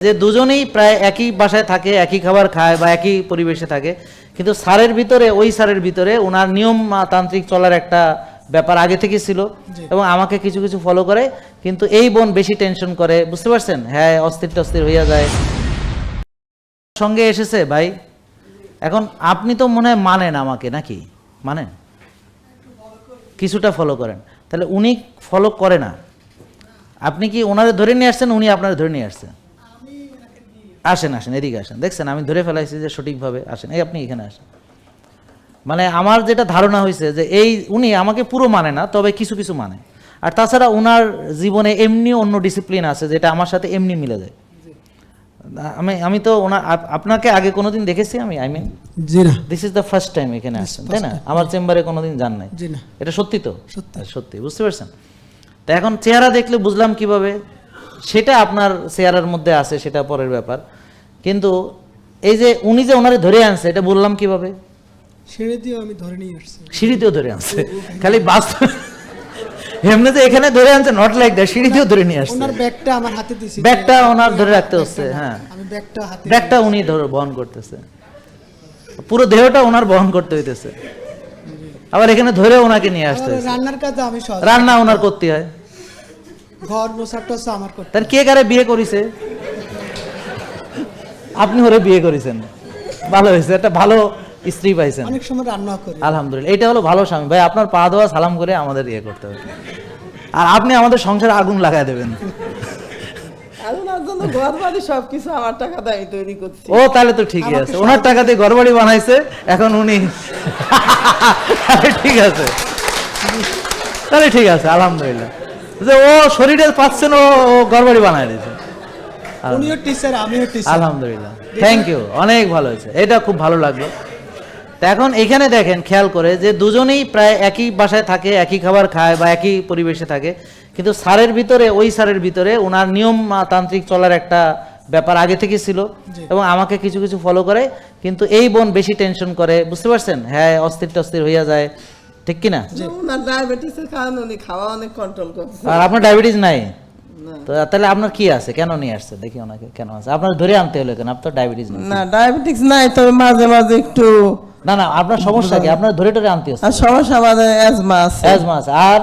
যে দুজনেই প্রায় একই বাসায় থাকে একই খাবার খায় বা একই পরিবেশে থাকে কিন্তু স্যারের ভিতরে ওই স্যারের ভিতরে ওনার নিয়ম তান্ত্রিক চলার একটা ব্যাপার আগে থেকে ছিল এবং আমাকে কিছু কিছু ফলো করে কিন্তু এই বোন বেশি টেনশন করে বুঝতে পারছেন? হ্যাঁ অস্থির টস্থির হইয়া যায়। সঙ্গে এসেছে ভাই। এখন আপনি তো মনে হয় মানেন আমাকে নাকি? মানেন? কিছুটা ফলো করেন। তাহলে উনি ফলো করে না। আপনি কি ওনারে ধরে নিয়ে আসছেন? উনি আপনারা ধরে নিয়ে আসছেন। আসেন আসেন এদিকে আসেন। দেখছেন আমি ধরে ফেলাইছি যে সঠিকভাবে আসেন। এই আপনি এখানে আসেন। মানে আমার যেটা ধারণা হয়েছে যে এই উনি আমাকে পুরো মানে না তবে কিছু কিছু মানে। আর তাছাড়া ওনার জীবনে এমনি অন্য ডিসিপ্লিন আছে যেটা আমার সাথে এমনি মিলে যায়। আমি আমি তো ওনার আপনাকে আগে কোনোদিন দেখেছি আমি? আই মিন জি না। This is the first time এখানে আসছেন তাই না? আমার চেম্বারে কোনোদিন যান নাই। জি না। এটা সত্যি তো? সত্যি। সত্যি বুঝতে পারছেন? তা এখন চেহারা দেখলে বুঝলাম কীভাবে? সেটা আপনার চেহারার মধ্যে আছে সেটা পরের ব্যাপার। কিন্তু এই যে উনি যে ওনারে ধরে আনছে এটা বললাম কীভাবে? ছেড়ে আমি ধরে নিয়ে আসছি। সিঁড়িতেও ধরে আনছে। খালি বাস্তব এমনি যে এখানে ধরে আনছে নট লাইক দ্যাট সিঁড়িতেও ধরে নিয়ে আসছে। ওনার ব্যাগটা আমার হাতে দিছি ব্যাগটা ওনার ধরে রাখতে হচ্ছে হ্যাঁ। আমি ব্যাগটা হাতে ব্যাগটা উনি ধরে বহন করতেছে। পুরো দেহটা ওনার বহন করতে হইতেছে। আবার এখানে ধরে ওনাকে নিয়ে আসতে রান্নার কাজ আমি রান্না ওনার করতে হয়। ঘর মোছার টসা আমার করতে। তার কে কারে বিয়ে করেছে? আপনি ওরে বিয়ে করেছেন। ভালো হয়েছে একটা ভালো স্ত্রী পাইছেন। অনেক সময় রান্না করি। আলহামদুলিল্লাহ এটা হলো ভালো স্বামী। ভাই আপনার পা দেওয়া সালাম করে আমাদের ইয়ে করতে হবে। আর আপনি আমাদের সংসারে আগুন লাগাই দেবেন। আর ওনার জন্য ঘর বাড়ি সবকিছু আমার টাকা দিয়ে আমি তৈরি করছি। ও তাহলে তো ঠিকই আছে। ওনার টাকা দিয়ে ঘরবাড়ি বানাইছে এখন উনি ঠিক আছে। তাহলে ঠিক আছে আলহামদুলিল্লাহ। যে ও শরীরে পাচ্ছেন ও ঘরবাড়ি বানাই দিয়েছে। উনিও টিচার আমিও টিচার আলহামদুলিল্লাহ। থ্যাংক ইউ অনেক ভালো হয়েছে। এটা খুব ভালো লাগল। এখন এখানে দেখেন খেয়াল করে যে দুজনেই প্রায় একই বাসায় থাকে একই খাবার খায় বা একই পরিবেশে থাকে। কিন্তু স্যারের ভিতরে ওই স্যারের ভিতরে ওনার নিয়ম তান্ত্রিক চলার একটা ব্যাপার আগে থেকে ছিল এবং আমাকে কিছু কিছু ফলো করে। কিন্তু এই বোন বেশি টেনশন করে বুঝতে পারছেন? হ্যাঁ অস্থির টস্থির হইয়া যায়। ঠিক কি না ওনার ডায়াবেটিসের কারণে উনি খাওয়া অনেক কন্ট্রোল করছে আর আপনার ডায়াবেটিস নাই? তো তাহলে আপনার কি আছে? কেন নিয়ে আসছে? দেখি ওনাকে কেন আছে। আপনার ধরে আনতে হলো কেন? আপনার ডায়াবেটিস নেই। না ডায়াবেটিস নাই তবে মাঝে মাঝে একটু না না আপনার সমস্যা কি? আপনার ধরে ধরে আনতে হচ্ছে। আর সমস্যা আমাদের অ্যাজমা আছে। অ্যাজমা আছে। আর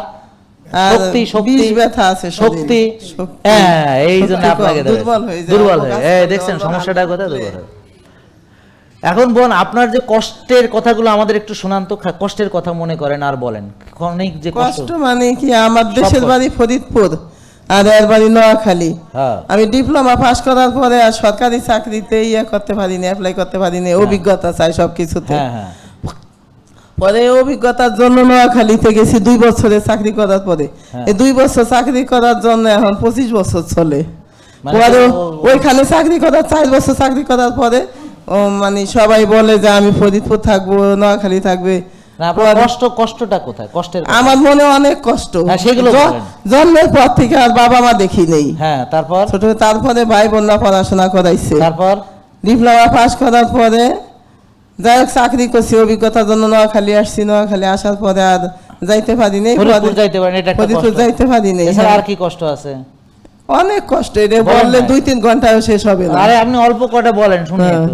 শক্তি শক্তি ব্যথা আছে শক্তি। শক্তি। হ্যাঁ এই জন্য আপনাকে দুর্বল হয়ে দুর্বল হয়ে এই দেখছেন সমস্যাটা কোথায় দুর্বল হয়ে। এখন বোন আপনার যে কষ্টের কথাগুলো আমাদের একটু শোনান তো কষ্টের কথা মনে করেন আর বলেন। অনেক যে কষ্ট। মানে কি? আমার দেশের বাড়ি ফরিদপুর আর এর বাড়ি নোয়াখালী। হ্যাঁ। আমি ডিপ্লোমা পাশ করার পরে আর সরকারি চাকরিতে ইয়ে করতে পারিনি অ্যাপ্লাই করতে পারিনি অভিজ্ঞতা চাই সব কিছুতে হ্যাঁ হ্যাঁ। পরে অভিজ্ঞতার জন্য নোয়াখালীতে গেছি দুই বছরের চাকরি করার পরে। হ্যাঁ। এই দুই বছর চাকরি করার জন্য এখন পঁচিশ বছর চলে। মানে পরে ওইখানে চাকরি করার চার বছর চাকরি করার পরে মানে সবাই বলে যে আমি ফরিদপুর থাকব নোয়াখালী থাকবে। কষ্ট কষ্টটা কোথায়? কষ্টের আমার মনে অনেক কষ্ট। হ্যাঁ, সেগুলো জন্মের পর থেকে আর বাবা মা দেখি নেই। হ্যাঁ তারপর? ছোট তারপরে ভাই বোনরা পড়াশোনা করাইছে। তারপর? ডিপ্লোমা পাস করার পরে যাই হোক চাকরি করছি অভিজ্ঞতার জন্য নোয়াখালী আসছি। নোয়াখালী আসার পরে আর যাইতে পারিনি ফরিদপুর যাইতে পারেন এটা যাইতে পারিনি এছাড়া হ্যাঁ। আর কি কষ্ট আছে? অনেক কষ্ট এটা বললে দুই তিন ঘন্টায় শেষ হবে না। আরে আপনি অল্প কটা বলেন শুনি হ্যাঁ।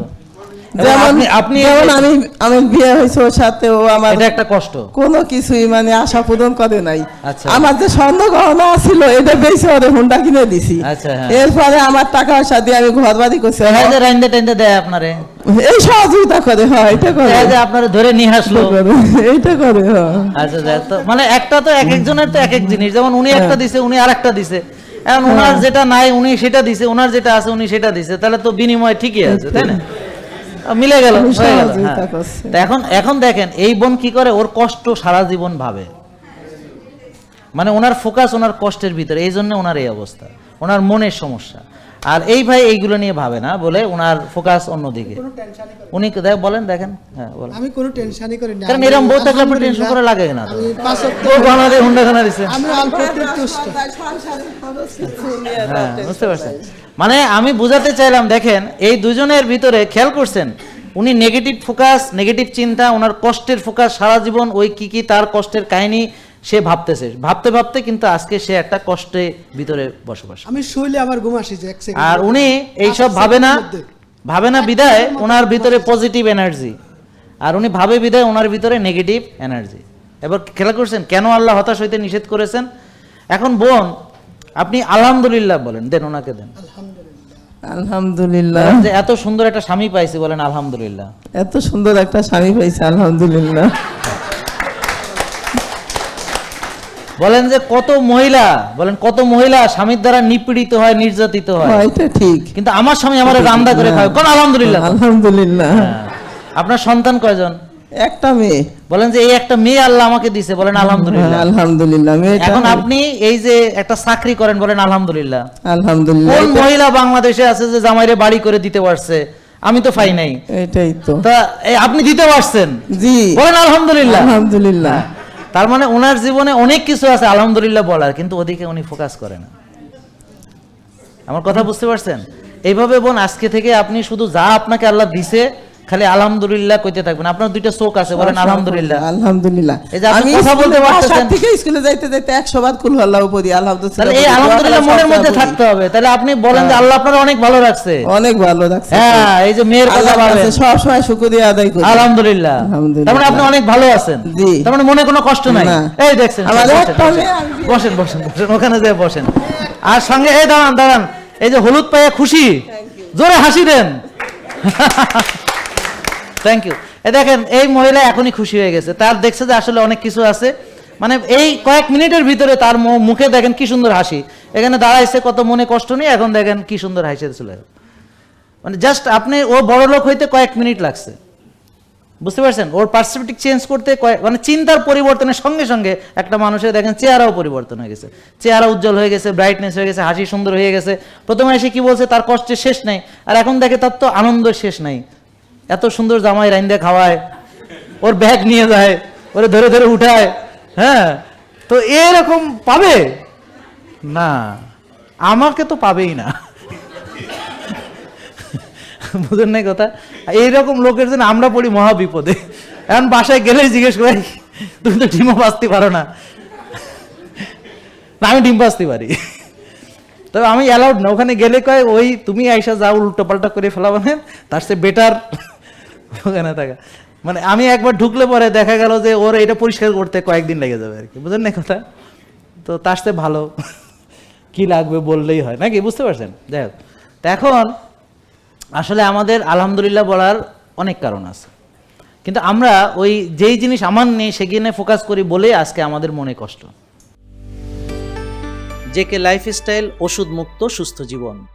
যেমন আপনি যেমন আমি আমি বিয়ে হয়েছে ওর সাথে ও আমার এটা একটা কষ্ট। কোনো কিছুই মানে আশা পূরণ করে নাই। আচ্ছা। আমার যে স্বর্ণ গহনা ছিল এটা বেশি ওরে হুন্ডা কিনে দিছি। আচ্ছা, হ্যাঁ। এরপরে আমার টাকা পয়সা দিয়ে আমি ঘর বাড়ি করছি রাইন্দে টাইন্দে দেয় আপনারে। এই সহযোগিতা করে হয় এটা করে যে আপনারে ধরে নিয়ে আসলো। এইটা করে, হয়। আচ্ছা তো মানে একটা তো এক একজনের তো এক এক জিনিস। যেমন উনি। একটা দিছে উনি আরেকটা দিছে। এখন ওনার যেটা নাই উনি সেটা দিছে ওনার যেটা আছে উনি সেটা দিছে। তাহলে তো বিনিময় ঠিকই আছে তাই না? মিলে গেল হয়ে গেল এখন এখন দেখেন এই বোন কি করে ওর কষ্ট সারা জীবন ভাবে। মানে ওনার ফোকাস ওনার কষ্টের ভিতরে এই জন্য ওনার এই অবস্থা। ওনার মনের সমস্যা। আর এই ভাই এইগুলো নিয়ে ভাবে না বলে ওনার ফোকাস অন্যদিকে। কোনো টেনশনই করি না। উনি দেখ- বলেন দেখেন। হ্যাঁ বলেন। আমি কোনো টেনশনই করি না। কারণ এরকম বউ থাকলে আপনার টেনশন করা লাগে না তো। আমি পাঁচ ও দিয়ে হুন্ডা খানা দিছে। আমি অল্প একটু তুষ্ট। হ্যাঁ বুঝতে পারছেন? মানে আমি বুঝাতে চাইলাম দেখেন এই দুজনের ভিতরে খেয়াল করছেন উনি নেগেটিভ ফোকাস নেগেটিভ চিন্তা ওনার কষ্টের ফোকাস সারা জীবন ওই কি কি তার কষ্টের কাহিনী সে ভাবতেছে। ভাবতে ভাবতে কিন্তু আজকে সে একটা কষ্টে ভিতরে বসবাস। আমি শুইলে আমার ঘুম আসি যে আর উনি এইসব পাঁচ ভাবে না ভাবে না বিদায় ওনার ভিতরে পজিটিভ এনার্জি আর উনি ভাবে বিদায় ওনার ভিতরে নেগেটিভ এনার্জি এবার খেলা করছেন কেন আল্লাহ হতাশ হইতে নিষেধ করেছেন? এখন বোন আপনি আলহামদুলিল্লাহ বলেন দেন ওনাকে দেন। আলহামদুলিল্লাহ। যে এত সুন্দর একটা স্বামী পাইছি বলেন আলহামদুলিল্লাহ। এত সুন্দর একটা স্বামী পাইছে আলহামদুলিল্লাহ। বলেন যে কত মহিলা বলেন কত মহিলা স্বামীর দ্বারা নিপীড়িত হয় নির্যাতিত হয়। হ্যাঁ, এটা ঠিক। কিন্তু আমার স্বামী আমার রান্না করে খায় কোন আলহামদুলিল্লাহ? আলহামদুলিল্লাহ। হ্যাঁ। আপনার সন্তান কয়জন? একটা মেয়ে। বলেন যে এই একটা মেয়ে আল্লাহ আমাকে দিছে বলেন আলহামদুলিল্লাহ। হ্যাঁ, আলহামদুলিল্লাহ এখন আপনি এই যে একটা চাকরি করেন বলেন আলহামদুলিল্লাহ। আলহামদুলিল্লাহ কোন মহিলা বাংলাদেশে আছে যে জামাইরে বাড়ি করে দিতে পারছে? আমি তো পাই নাই। এটাই তো। তা আপনি দিতে পারছেন? জি। বলেন আলহামদুলিল্লাহ। আলহামদুলিল্লাহ। তার মানে ওনার জীবনে অনেক কিছু আছে আলহামদুলিল্লাহ বলার কিন্তু ওদিকে উনি ফোকাস করে না। আমার কথা বুঝতে পারছেন? এইভাবে বোন আজকে থেকে আপনি শুধু যা আপনাকে আল্লাহ দিছে খালি আলহামদুলিল্লাহ কইতে থাকবেন। আপনার দুইটা চোখ আছে বলেন আলহামদুলিল্লাহ। আলহামদুলিল্লাহ। এই যে আপনি আমি কথা বলতে পারতেছেন। বাসার থেকে স্কুলে যাইতে যাইতে একশো বার কুল আল্লাহ পড়ি আলহামদুলিল্লাহ তাহলে এই আলহামদুলিল্লাহ মনের মধ্যে থাকতে হবে। তাহলে আপনি বলেন যে আল্লাহ আপনার অনেক ভালো রাখছে। অনেক ভালো লাগছে হ্যাঁ এই যে মেয়ের কথা ভাবেন। সব সময় শুকরিয়া আদায় করি। আলহামদুলিল্লাহ। আলহামদুলিল্লাহ। তার মানে আপনি অনেক ভালো আছেন। জি। তার মানে মনে কোনো কষ্ট নাই। এই দেখছেন বসেন, বসেন, বসেন বসেন বসেন ওখানে যেয়ে বসেন। আর সঙ্গে এই দাঁড়ান দাঁড়ান। এই যে হলুদ পায়ে খুশি। জোরে হাসি দেন। থ্যাংক ইউ এ দেখেন, এই মহিলা এখনই খুশি হয়ে গেছে। তার দেখছে যে আসলে অনেক কিছু আছে। মানে এই কয়েক মিনিটের ভিতরে তার মুখে দেখেন কি সুন্দর হাসি। এখানে দাঁড়াইছে, কত মনে কষ্ট নেই এখন দেখেন কি সুন্দর হাসি মানে জাস্ট আপনি, ও বড় লোক হইতে কয়েক মিনিট লাগছে। বুঝতে পারছেন? ওর পার্সপেক্টিভ চেঞ্জ করতে কয়েক মানে চিন্তার পরিবর্তনের সঙ্গে সঙ্গে একটা মানুষের দেখেন চেহারাও পরিবর্তন হয়ে গেছে। চেহারা উজ্জ্বল হয়ে গেছে ব্রাইটনেস হয়ে গেছে, হাসি সুন্দর হয়ে গেছে। প্রথমে এসে কি বলছে, তার কষ্টের শেষ নাই। আর এখন দেখে তার তো আনন্দ শেষ নাই। এত সুন্দর জামাই রাইন্দে খাওয়ায়, ওর ব্যাগ নিয়ে যায়, ওরে ধরে ধরে উঠায় হ্যাঁ? তো এরকম পাবে? না, আমাকে তো পাবেই না। বুঝেন নাই কথা? এইরকম লোকের জন্য আমরা পড়ি মহা বিপদে। এখন বাসায় গেলেই জিজ্ঞেস করে, তুমি তো ডিমও বাঁচতে পারো না। আমি ডিম বাঁচতে পারি। তবে আমি অ্যালাউড না। ওখানে গেলে কয়, ওই, তুমি আইসা যাও উল্টো পাল্টা করে ফেলা মানে তার সে বেটার ওখানে থাকা। মানে আমি একবার ঢুকলে পরে দেখা গেল যে ওর এটা পরিষ্কার করতে কয়েকদিন লেগে যাবে আর কি। বুঝেন না কথা? তো তার সে ভালো। কি লাগবে বললেই হয়। নাকি? বুঝতে পারছেন? যাই হোক। এখন আসলে আমাদের আলহামদুলিল্লাহ বলার অনেক কারণ আছে। কিন্তু আমরা ওই যেই জিনিস আমার নেই, সেখানে ফোকাস করি বলেই আজকে আমাদের মনে কষ্ট। জেকে লাইফস্টাইল ওষুধ মুক্ত সুস্থ জীবন।